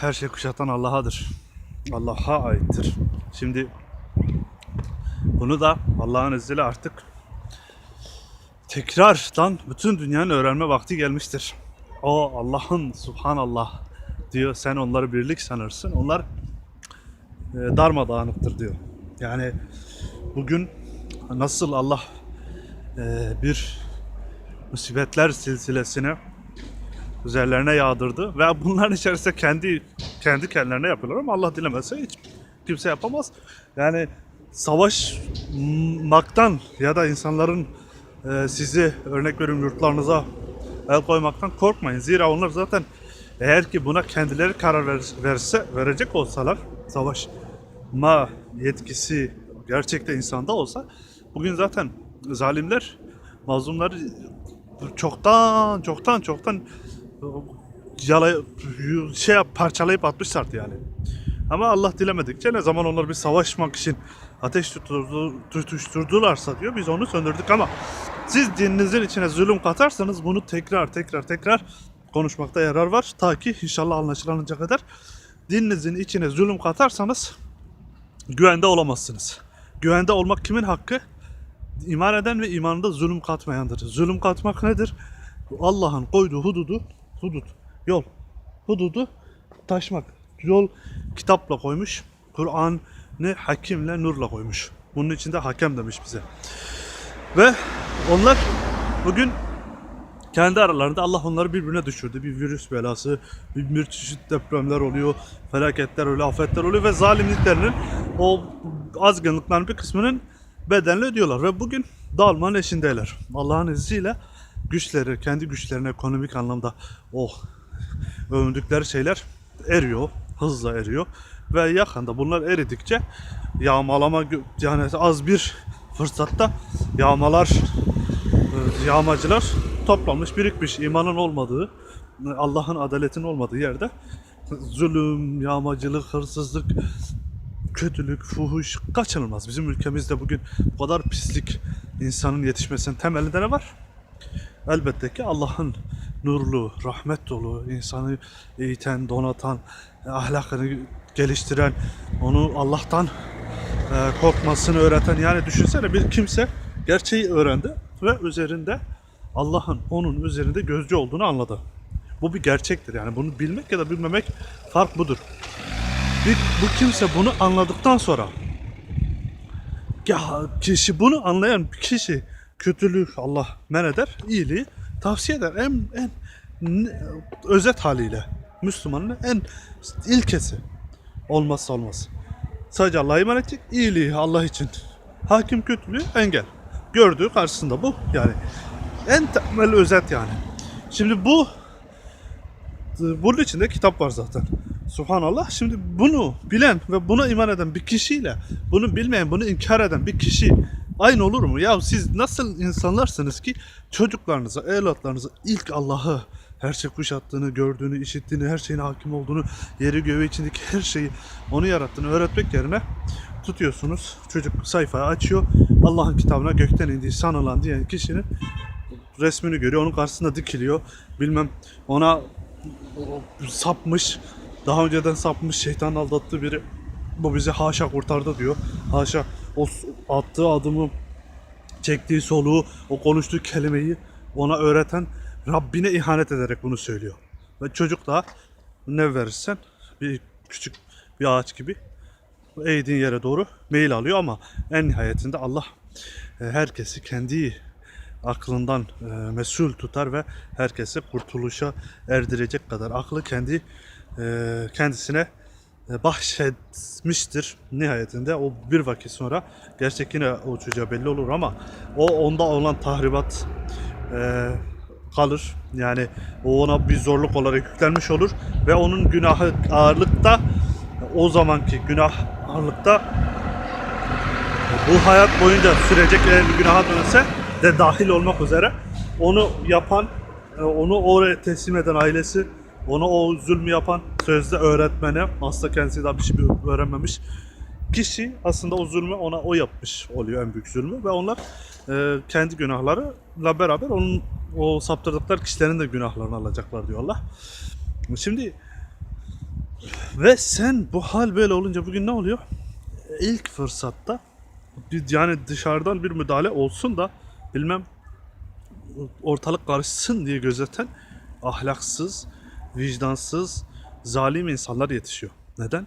her şey kuşatan Allah'adır. Allah'a aittir. Şimdi bunu da Allah'ın izniyle artık tekrardan bütün dünyanın öğrenme vakti gelmiştir. O Allah'ın subhanallah diyor sen onları birlik sanırsın. Onlar e, darmadağınıktır diyor. Yani bugün nasıl Allah e, bir musibetler silsilesini üzerlerine yağdırdı ve bunların içerisinde kendi kendi kendilerine yapıyorlar ama Allah dilemezse hiç kimse yapamaz. Yani savaşmaktan ya da insanların e, sizi örnek veriyorum yurtlarınıza el koymaktan korkmayın. Zira onlar zaten eğer ki buna kendileri karar ver- verse verecek olsalar savaşma yetkisi gerçekten insanda olsa bugün zaten zalimler mazlumları çoktan çoktan çoktan yala, şey yap, parçalayıp atmışlardı yani. Ama Allah dilemedikçe ne zaman onlar bir savaşmak için ateş tutuşturdularsa diyor biz onu söndürdük ama siz dininizin içine zulüm katarsanız bunu tekrar tekrar tekrar konuşmakta yarar var. Ta ki inşallah anlaşılanınca kadar dininizin içine zulüm katarsanız güvende olamazsınız. Güvende olmak kimin hakkı? İman eden ve imanında zulüm katmayandır. Zulüm katmak nedir? Allah'ın koyduğu hududu, hudut, yol, hududu taşmak. Yol kitapla koymuş, Kur'an'ı hakimle, nurla koymuş. Bunun içinde hakem demiş bize. Ve onlar bugün kendi aralarında Allah onları birbirine düşürdü. Bir virüs belası, bir, bir depremler oluyor, felaketler oluyor, afetler oluyor ve zalimliklerinin o azgınlıkların bir kısmının bedelini ödüyorlar. Ve bugün dağılmanın eşindeler. Allah'ın izniyle güçleri, kendi güçlerine ekonomik anlamda o övündükleri şeyler eriyor, hızla eriyor. Ve yakında bunlar eridikçe yağmalama yani az bir fırsatta yağmalar e, yağmacılar toplanmış birikmiş imanın olmadığı Allah'ın adaletinin olmadığı yerde zulüm, yağmacılık, hırsızlık, kötülük, fuhuş kaçınılmaz. Bizim ülkemizde bugün bu kadar pislik insanın yetişmesinin temelinde ne var? Elbette ki Allah'ın nurlu, rahmet dolu, insanı eğiten, donatan, ahlakını geliştiren, onu Allah'tan e, korkmasını öğreten yani düşünsene bir kimse gerçeği öğrendi ve üzerinde Allah'ın onun üzerinde gözcü olduğunu anladı. Bu bir gerçektir yani bunu bilmek ya da bilmemek fark budur. Bir, bu kimse bunu anladıktan sonra ya kişi bunu anlayan kişi kötülüğü Allah men eder, iyiliği tavsiye eder. En, en özet haliyle Müslümanın en ilkesi olmazsa olmaz. Sadece Allah'a iman edecek, iyiliği Allah için. Hakim kötülüğü engel. Gördüğü karşısında bu yani. En temel özet yani. Şimdi bu bunun içinde kitap var zaten. Subhanallah. Şimdi bunu bilen ve buna iman eden bir kişiyle bunu bilmeyen, bunu inkar eden bir kişi aynı olur mu? Ya siz nasıl insanlarsınız ki çocuklarınıza, evlatlarınıza ilk Allah'ı her şey kuşattığını, gördüğünü, işittiğini, her şeyine hakim olduğunu, yeri göğü içindeki her şeyi onu yarattığını öğretmek yerine tutuyorsunuz. Çocuk sayfayı açıyor. Allah'ın kitabına gökten indiği sanılan diyen kişinin resmini görüyor. Onun karşısında dikiliyor. Bilmem ona sapmış, daha önceden sapmış, şeytan aldattığı biri bu bizi haşa kurtardı diyor. Haşa o attığı adımı, çektiği soluğu, o konuştuğu kelimeyi ona öğreten Rabbine ihanet ederek bunu söylüyor. Ve çocuk da ne verirsen bir küçük bir ağaç gibi eğdiğin yere doğru meyil alıyor ama en nihayetinde Allah e, herkesi kendi aklından e, mesul tutar ve herkesi kurtuluşa erdirecek kadar aklı kendi e, kendisine bahşetmiştir. Nihayetinde o bir vakit sonra gerçek yine o çocuğa belli olur ama o onda olan tahribat e, kalır. Yani o ona bir zorluk olarak yüklenmiş olur ve onun günahı ağırlıkta o zamanki günah ağırlıkta bu hayat boyunca sürecek eğer bir günaha dönse de dahil olmak üzere onu yapan, e, onu oraya teslim eden ailesi, onu o zulmü yapan sözde öğretmene, aslında kendisi daha bir şey öğrenmemiş kişi aslında o zulmü ona o yapmış oluyor en büyük zulmü ve onlar e, kendi günahlarıyla beraber onun o saptırdıkları kişilerin de günahlarını alacaklar diyor Allah. Şimdi Ve sen bu hal böyle olunca bugün ne oluyor? İlk fırsatta yani dışarıdan bir müdahale olsun da bilmem ortalık karışsın diye gözeten ahlaksız, vicdansız, zalim insanlar yetişiyor. Neden?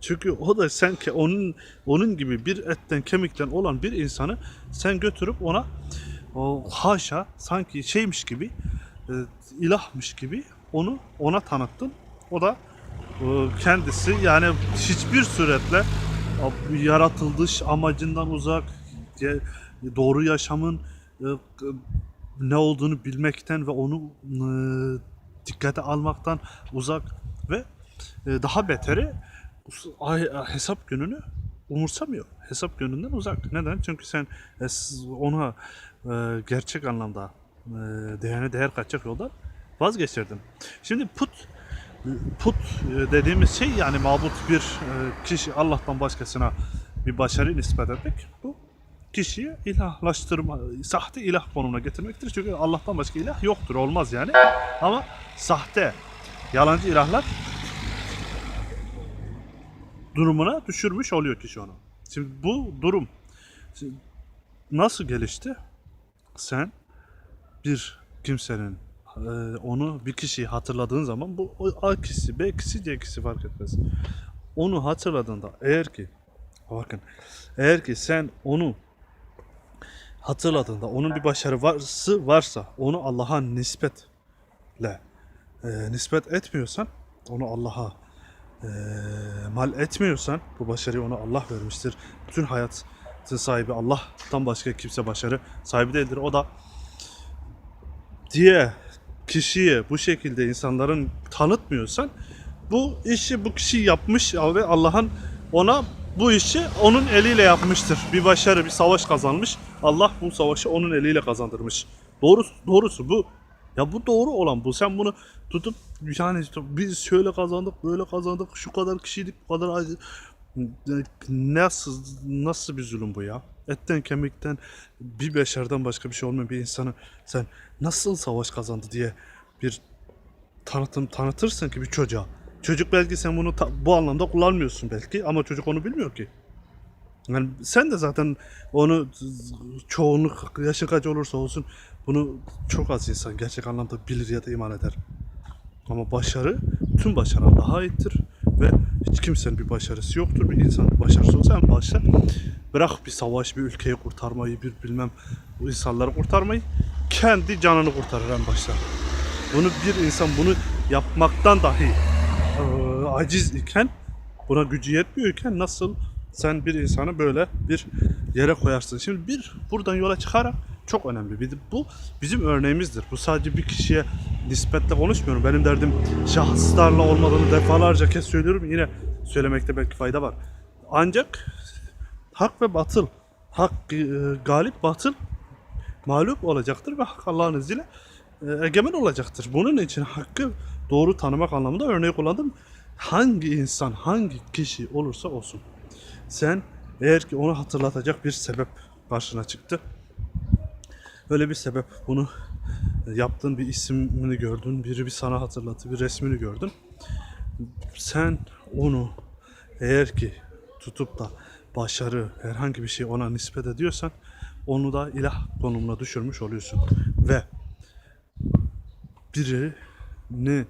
Çünkü o da sen onun onun gibi bir etten kemikten olan bir insanı sen götürüp ona o haşa sanki şeymiş gibi e, ilahmış gibi onu ona tanıttın. O da e, kendisi yani hiçbir suretle yaratılış amacından uzak doğru yaşamın e, ne olduğunu bilmekten ve onu e, dikkate almaktan uzak ve e, daha beteri ay- hesap gününü umursamıyor. Hesap gününden uzak. Neden? Çünkü sen e, ona e, gerçek anlamda e, değerine değer kaçacak yoldan vazgeçirdin. Şimdi put put e, dediğimiz şey yani mabut bir e, kişi Allah'tan başkasına bir başarı nispet etmek bu kişiyi ilahlaştırma, sahte ilah konumuna getirmektir. Çünkü Allah'tan başka ilah yoktur, olmaz yani. Ama sahte, yalancı ilahlar durumuna düşürmüş oluyor kişi onu. Şimdi bu durum nasıl gelişti? Sen bir kimsenin e, onu bir kişiyi hatırladığın zaman bu A kişisi, B kişisi, C kişisi fark etmez. Onu hatırladığında eğer ki bakın eğer ki sen onu hatırladığında onun bir başarı varsa, varsa onu Allah'a nispetle e, nispet etmiyorsan onu Allah'a e, mal etmiyorsan bu başarıyı ona Allah vermiştir. Bütün hayatın sahibi Allah'tan başka kimse başarı sahibi değildir. O da diye kişiye bu şekilde insanların tanıtmıyorsan bu işi bu kişi yapmış ve Allah'ın ona bu işi onun eliyle yapmıştır. Bir başarı, bir savaş kazanmış. Allah bu savaşı onun eliyle kazandırmış. Doğrusu, doğrusu bu. Ya bu doğru olan bu. Sen bunu tutup yani biz şöyle kazandık, böyle kazandık, şu kadar kişiydik, bu kadar acı. Nasıl nasıl bir zulüm bu ya? Etten kemikten bir beşerden başka bir şey olmayan bir insanı sen nasıl savaş kazandı diye bir tanıtım tanıtırsın ki bir çocuğa. Çocuk belki sen bunu bu anlamda kullanmıyorsun belki ama çocuk onu bilmiyor ki. Yani sen de zaten onu çoğunluk yaşı kaç olursa olsun bunu çok az insan gerçek anlamda bilir ya da iman eder. Ama başarı, tüm başarı Allah'a aittir ve hiç kimsenin bir başarısı yoktur. Bir insan başarısı olsa en başta bırak bir savaş, bir ülkeyi kurtarmayı, bir bilmem insanları kurtarmayı kendi canını kurtarır en başta. Bunu bir insan bunu yapmaktan dahi eee, aciz iken buna gücü yetmiyor iken nasıl sen bir insanı böyle bir yere koyarsın. Şimdi bir buradan yola çıkarak çok önemli. Bir bu bizim örneğimizdir. Bu sadece bir kişiye nispetle konuşmuyorum. Benim derdim şahıslarla olmadığını defalarca kez söylüyorum. Yine söylemekte belki fayda var. Ancak hak ve batıl, hak e, galip, batıl mağlup olacaktır ve hak Allah'ın izniyle e, egemen olacaktır. Bunun için hakkı doğru tanımak anlamında örneği kullandım. Hangi insan, hangi kişi olursa olsun. Sen eğer ki onu hatırlatacak bir sebep karşına çıktı. Öyle bir sebep bunu yaptığın bir ismini gördün, biri bir sana hatırlattı, bir resmini gördün. Sen onu eğer ki tutup da başarı herhangi bir şey ona nispet ediyorsan onu da ilah konumuna düşürmüş oluyorsun. Ve birini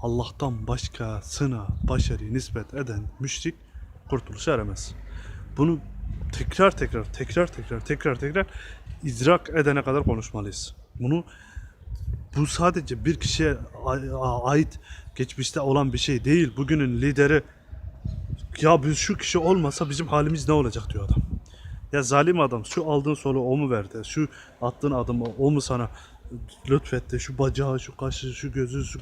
Allah'tan başkasına başarıyı nispet eden müşrik kurtuluşa eremez. Bunu tekrar tekrar tekrar tekrar tekrar tekrar idrak edene kadar konuşmalıyız. Bunu bu sadece bir kişiye ait geçmişte olan bir şey değil. Bugünün lideri ya biz şu kişi olmasa bizim halimiz ne olacak diyor adam. Ya zalim adam şu aldığın solu o mu verdi? Şu attığın adımı o mu sana lütfetti? Şu bacağı, şu kaşı, şu gözü, şu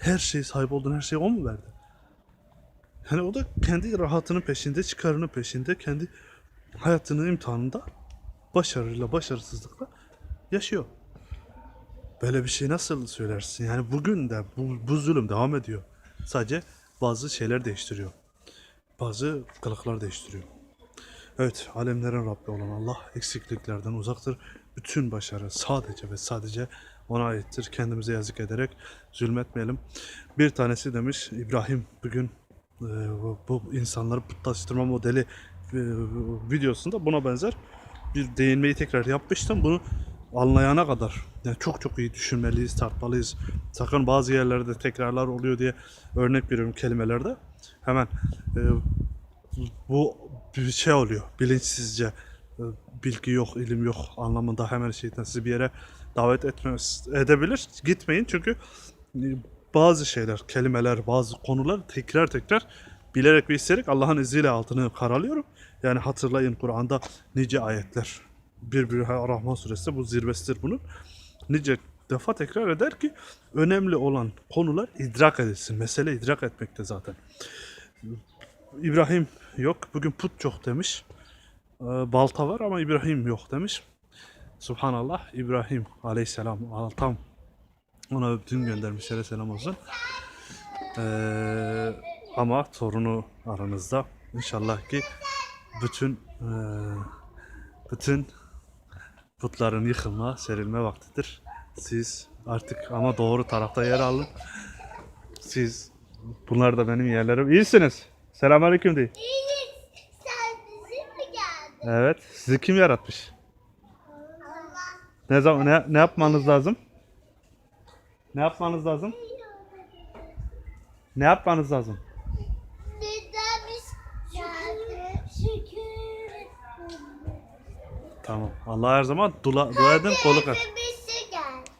her şey sahip olduğun her şeyi o mu verdi? Yani o da kendi rahatının peşinde, çıkarının peşinde, kendi hayatının imtihanında başarıyla, başarısızlıkla yaşıyor. Böyle bir şey nasıl söylersin? Yani bugün de bu, bu zulüm devam ediyor. Sadece bazı şeyler değiştiriyor. Bazı kılıklar değiştiriyor. Evet, alemlerin Rabbi olan Allah eksikliklerden uzaktır. Bütün başarı sadece ve sadece ona aittir. Kendimize yazık ederek zulmetmeyelim. Bir tanesi demiş İbrahim bugün bu, bu insanları putlaştırma modeli e, videosunda buna benzer bir değinmeyi tekrar yapmıştım. Bunu anlayana kadar yani çok çok iyi düşünmeliyiz, tartmalıyız. Sakın bazı yerlerde tekrarlar oluyor diye örnek veriyorum kelimelerde. Hemen e, bu bir şey oluyor bilinçsizce e, bilgi yok, ilim yok anlamında hemen şeyden sizi bir yere davet etmez, edebilir. Gitmeyin çünkü e, bazı şeyler, kelimeler, bazı konular tekrar tekrar bilerek ve isteyerek Allah'ın izniyle altını karalıyorum. Yani hatırlayın Kur'an'da nice ayetler. Bir bir Rahman suresi bu zirvesidir bunun. Nice defa tekrar eder ki önemli olan konular idrak edilsin. Mesele idrak etmekte zaten. İbrahim yok. Bugün put çok demiş. Ee, balta var ama İbrahim yok demiş. Subhanallah İbrahim aleyhisselam altam ona öptüğüm göndermişlere selam olsun. Ee, ama torunu aranızda. İnşallah ki bütün eee, bütün putların yıkılma, serilme vaktidir. Siz artık ama doğru tarafta yer alın. Siz bunlar da benim yerlerim. İyisiniz. Selamünaleyküm deyin. İyiyiz. Sen bizim mi geldin? Evet. Sizi kim yaratmış? Allah. Ne zaman ne, ne yapmanız lazım? Ne yapmanız lazım? Ne yapmanız lazım? Tamam. Allah her zaman dua, dua edin, kolu gel.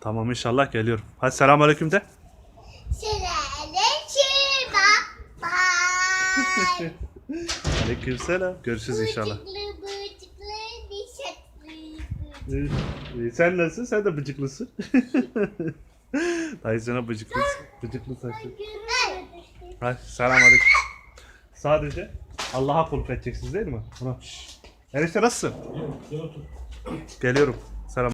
Tamam inşallah geliyorum. Hadi selamünaleyküm de. Selamünaleyküm. Bye. Aleykümselam. Görüşürüz inşallah. Sen nasılsın? Sen de bıcıklısın. Dayı sana bıcıklı, bıcıklı saçlı. Hadi selamünaleyküm. Sadece Allah'a kulluk edeceksiniz değil mi? Buna. Enişte nasılsın? Geliyorum.